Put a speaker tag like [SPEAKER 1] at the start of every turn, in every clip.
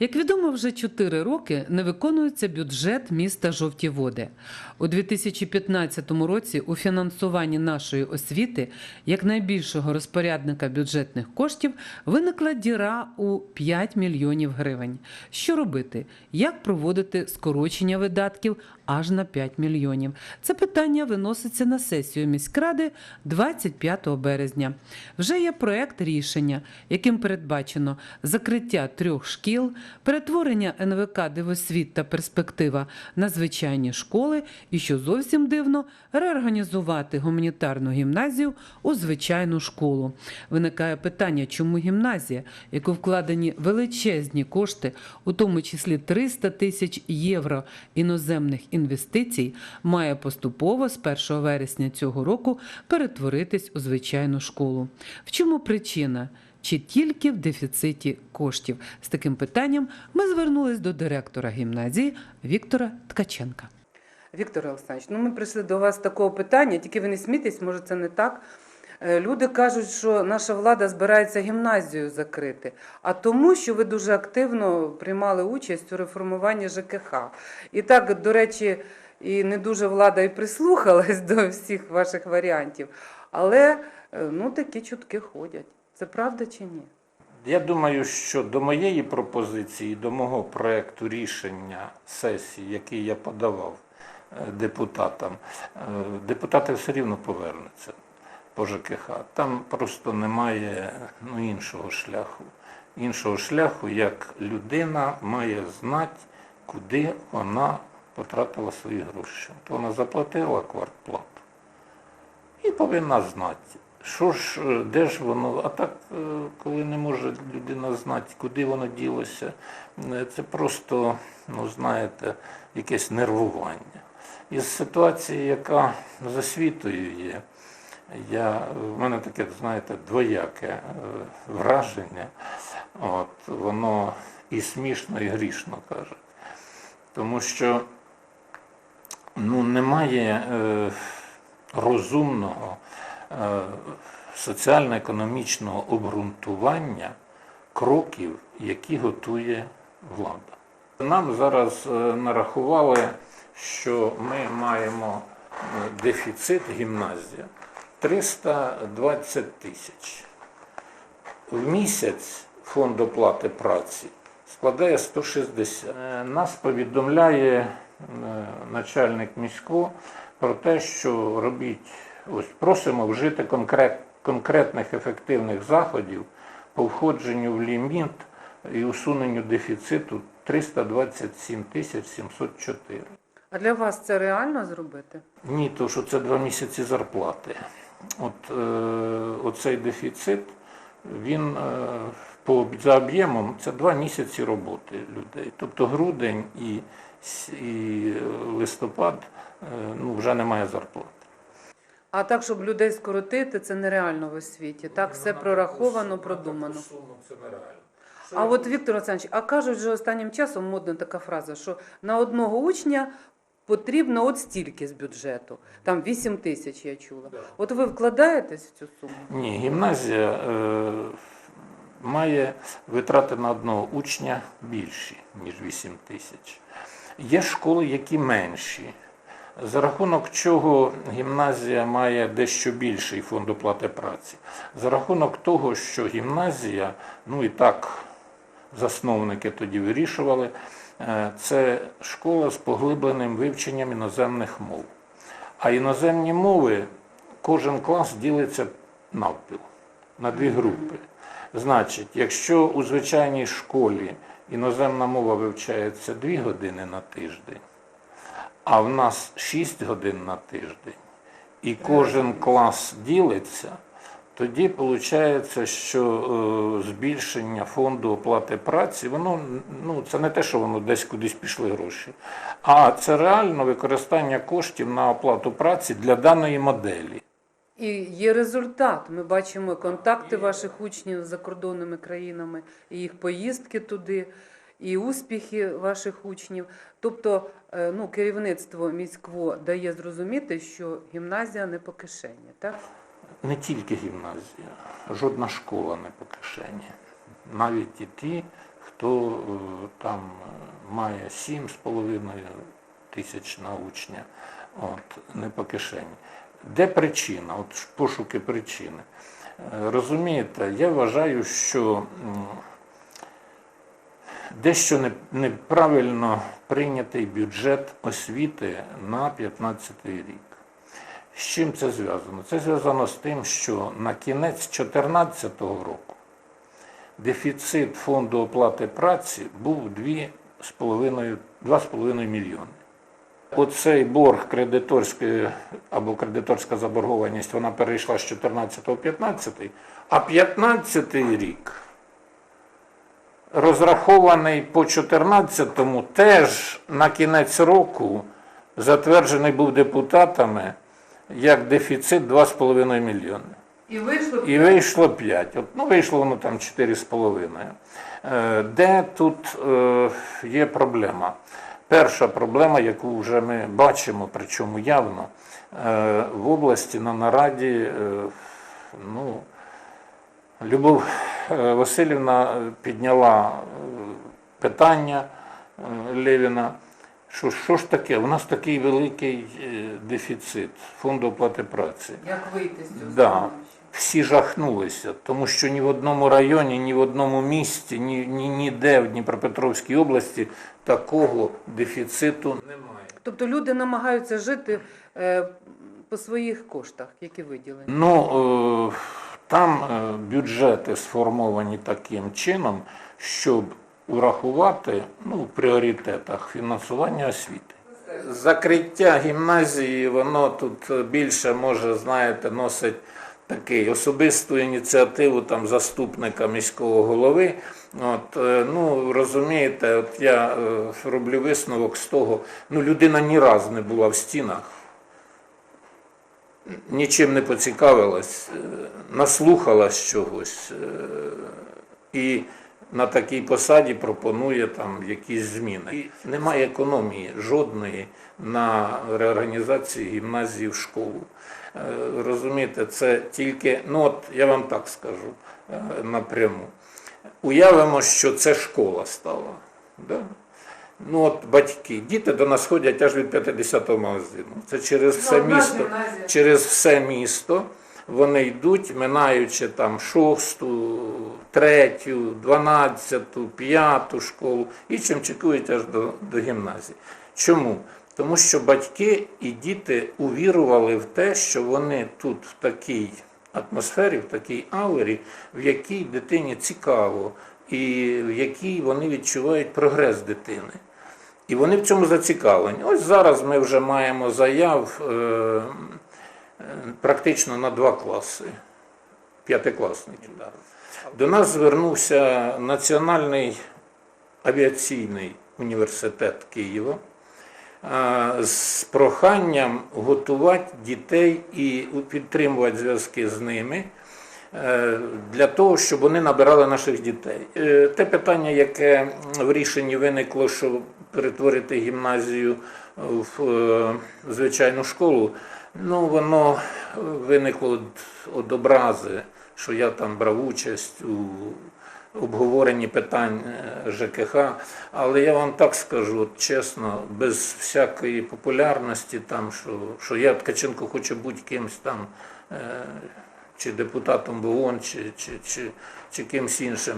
[SPEAKER 1] Як відомо, вже 4 роки не виконується бюджет міста Жовті Води. У 2015 році у фінансуванні нашої освіти, як найбільшого розпорядника бюджетних коштів, виникла діра у 5 мільйонів гривень. Що робити? Як проводити скорочення видатків аж на 5 мільйонів? Це питання виноситься на сесію міськради 25 березня. Вже є проект рішення, яким передбачено закриття трьох шкіл, перетворення НВК Дивосвіт та перспектива на звичайні школи і, що зовсім дивно, реорганізувати гуманітарну гімназію у звичайну школу. Виникає питання, чому гімназія, яку вкладені величезні кошти, у тому числі 300 тисяч євро іноземних інвестицій, має поступово з 1 вересня цього року перетворитись у звичайну школу. В чому причина? Чи тільки в дефіциті коштів? З таким питанням ми звернулись до директора гімназії Віктора Ткаченка. Віктор Олександрович, ну ми прийшли до вас такого питання, тільки ви не смійтесь, може це не так. Е, Люди кажуть, що наша влада збирається гімназію закрити, а тому, що ви дуже активно приймали участь у реформуванні ЖКХ. І так, до речі, і не дуже влада і прислухалась до всіх ваших варіантів, але е, ну такі чутки ходять. Це правда чи ні?
[SPEAKER 2] Я думаю, що до моєї пропозиції, до мого проекту рішення сесії, який я подавав е, депутатам, е, депутати все рівно повернуться по ЖКХ. Там просто немає ну, іншого шляху. Іншого шляху, як людина має знати, куди вона потратила свої гроші. То вона заплатила квартплату і повинна знати. Що ж, е, де ж воно? А так, е, коли не може людина знати, куди воно ділося, е, це просто, ну знаєте, якесь нервування. Із ситуації, яка з освітою є, я, в мене таке, знаєте, двояке враження. От, воно і смішно, і грішно кажуть. Тому що ну, немає е, розумного соціально-економічного обґрунтування кроків, які готує влада. Нам зараз е, нарахували, що ми маємо е, дефіцит гімназія 320 тисяч. В місяць фонд оплати праці складає 160. Е, Нас повідомляє е, начальник міського про те, що робіть, ось просимо вжити конкрет, конкретних ефективних заходів по входженню в ліміт і усуненню дефіциту 327 тисяч 704.
[SPEAKER 1] А для вас це реально зробити?
[SPEAKER 2] Ні, то що це два місяці зарплати. От е, оцей дефіцит, він е, по за об'ємом це два місяці роботи людей. Тобто грудень і, і листопад е, ну, вже немає зарплати.
[SPEAKER 1] А так, щоб людей скоротити, це нереально в освіті. Так, все прораховано, продумано.
[SPEAKER 2] Це нереально.
[SPEAKER 1] А от Віктор Олександрович, а кажуть, що останнім часом модна така фраза, що на одного учня потрібно от стільки з бюджету. Там 8 тисяч я чула. От ви вкладаєтесь в цю суму?
[SPEAKER 2] Ні, гімназія е, має витрати на одного учня більші, ніж 8 тисяч. Є школи, які менші. За рахунок чого гімназія має дещо більший фонд оплати праці. За рахунок того, що гімназія, ну і так засновники тоді вирішували, е, це школа з поглибленим вивченням іноземних мов. А іноземні мови кожен клас ділиться навпіл на дві групи. Значить, якщо у звичайній школі іноземна мова вивчається 2 години на тиждень, а в нас 6 годин на тиждень, і кожен клас ділиться, тоді виходить, що е, збільшення фонду оплати праці, воно ну, це не те, що воно десь кудись пішли гроші, а це реально використання коштів на оплату праці для даної моделі.
[SPEAKER 1] І є результат. Ми бачимо контакти ваших учнів з закордонними країнами, і їх поїздки туди, і успіхи ваших учнів. Тобто, е, ну, керівництво міськво дає зрозуміти, що гімназія не по кишені, так?
[SPEAKER 2] Не тільки гімназія, жодна школа не по кишені. Навіть і ті, хто е, має 7,5 тисяч на учня, от, не по кишені. Де причина? От пошуки причини. Е, Розумієте, я вважаю, що дещо неправильно прийнятий бюджет освіти на 15 рік. З чим це зв'язано? Це зв'язано з тим, що на кінець 2014 року дефіцит фонду оплати праці був 2,5 2,5 мільйони. Оцей борг кредиторської або кредиторська заборгованість вона перейшла з 14-15, а 15 рік розрахований по 14-му теж на кінець року затверджений був депутатами як дефіцит 2,5 мільйони.
[SPEAKER 1] І вийшло
[SPEAKER 2] І вийшло 5. От, ну, вийшло воно там 4,5. Е, Де тут е, є проблема? Перша проблема, яку вже ми бачимо, причому явно, е, в області на нараді, е, ну, Любов е, Васильівна підняла е, питання е, Левіна, що що ж таке? У нас такий великий дефіцит фонду оплати праці.
[SPEAKER 1] Як вийти з цього
[SPEAKER 2] Да. Всі жахнулися, тому що ні в одному районі, ні в одному місті, ні, ні ніде в Дніпропетровській області такого дефіциту немає.
[SPEAKER 1] Тобто люди намагаються жити е, по своїх коштах, які виділені.
[SPEAKER 2] Ну, е, там е, бюджети сформовані таким чином, щоб урахувати ну, в пріоритетах фінансування освіти. Закриття гімназії, воно тут більше може, знаєте, носить такий особисту ініціативу там заступника міського голови. От, е, ну, розумієте, от я е, роблю висновок з того, ну, людина ні разу не була в стінах нічим не поцікавилась, е, наслухалась чогось е, і на такій посаді пропонує там якісь зміни. І немає економії жодної на реорганізації гімназії в школу. Е, Розумієте, це тільки, ну от я вам так скажу напряму. Уявимо, що це школа стала. Да? Ну от батьки, діти до нас ходять аж від 50-го магазину. Це через все
[SPEAKER 1] одна
[SPEAKER 2] місто. Через все місто вони йдуть, минаючи там шосту, третю, дванадцяту, п'яту школу і чим чекують аж до, до гімназії. Чому? Тому що батьки і діти увірували в те, що вони тут в такій атмосфері, в такій аурі, в якій дитині цікаво, і в якій вони відчувають прогрес дитини. І вони в цьому зацікавлені. Ось зараз ми вже маємо заяв е, практично на два класи, п'ятикласників. До нас звернувся Національний авіаційний університет Києва е, з проханням готувати дітей і підтримувати зв'язки з ними е, для того, щоб вони набирали наших дітей. Те питання, яке в рішенні виникло, що перетворити гімназію в е, звичайну школу, ну воно виникло від- від образи, що я там брав участь у обговоренні питань е, ЖКХ, але я вам так скажу, от чесно, без всякої популярності, там, що, що я Ткаченко хоче бути кимось там, е, чи депутатом ВОН, чи, чи, чи, чи кимсь іншим.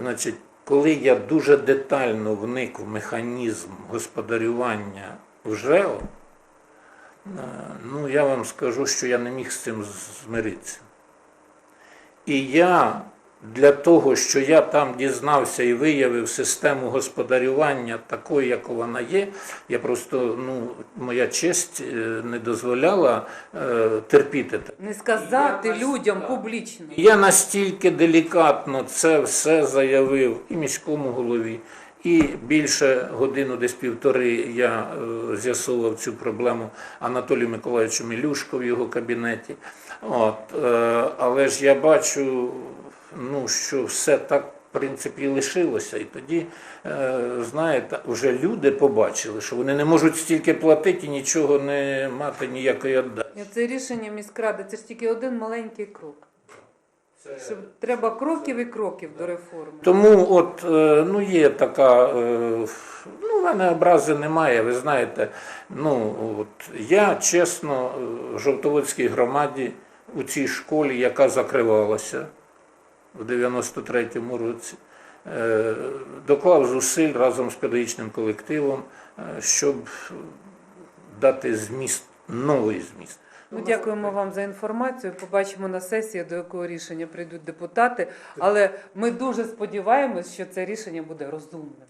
[SPEAKER 2] Значить, коли я дуже детально вник в механізм господарювання в ЖЕО, е, ну я вам скажу, що я не міг з цим змиритися. І я для того, що я там дізнався і виявив систему господарювання такою, як вона є, я просто, ну, моя честь е, не дозволяла е, терпіти.
[SPEAKER 1] Не сказати людям публічно.
[SPEAKER 2] Я настільки делікатно це все заявив і міському голові, і більше годину, десь півтори, я е, з'ясовував цю проблему Анатолію Миколаївичу Мілюшко в його кабінеті. От, е, але ж я бачу, ну, що все так. В принципі, лишилося, і тоді, е, знаєте, вже люди побачили, що вони не можуть стільки платити і нічого не мати ніякої віддачі.
[SPEAKER 1] Це рішення міськради, це ж тільки один маленький крок. Щоб треба кроків і кроків до реформи.
[SPEAKER 2] Тому от е, ну є така, е, ну у мене образи немає. Ви знаєте, ну от я чесно в Жовтоводській громаді у цій школі, яка закривалася в 93-му році, е, доклав зусиль разом з педагогічним колективом, е, щоб дати зміст, новий зміст.
[SPEAKER 1] Ну, дякуємо вам за інформацію. Побачимо на сесії, до якого рішення прийдуть депутати. Але ми дуже сподіваємось, що це рішення буде розумним.